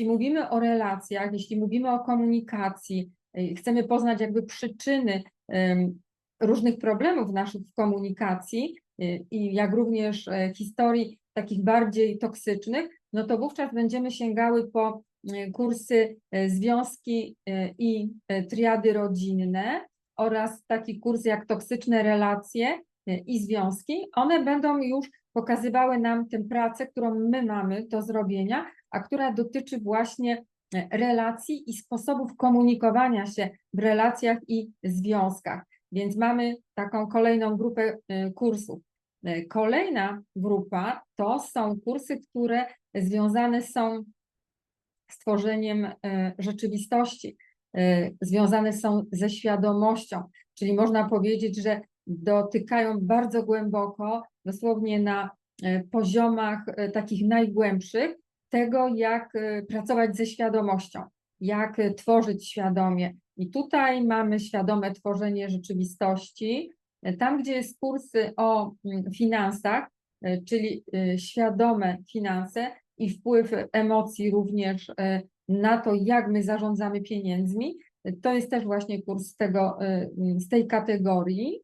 jeśli mówimy o relacjach, jeśli mówimy o komunikacji, y, chcemy poznać jakby przyczyny różnych problemów naszych w komunikacji y, i jak również e, historii takich bardziej toksycznych, no to wówczas będziemy sięgały po y, kursy związki i triady rodzinne oraz taki kurs jak toksyczne relacje i związki. One będą już pokazywały nam tę pracę, którą my mamy do zrobienia, a która dotyczy właśnie e, relacji i sposobów komunikowania się w relacjach i związkach. Więc mamy taką kolejną grupę e, kursów. Kolejna grupa to są kursy, które związane są z tworzeniem rzeczywistości, związane są ze świadomością, czyli można powiedzieć, że dotykają bardzo głęboko, dosłownie na e, poziomach e, takich najgłębszych, tego, jak e, pracować ze świadomością, jak tworzyć świadomie. I tutaj mamy świadome tworzenie rzeczywistości. Tam, gdzie jest kursy o mm, finansach, czyli świadome finanse i wpływ emocji również na to, jak my zarządzamy pieniędzmi, to jest też właśnie kurs tego, e, z tej kategorii.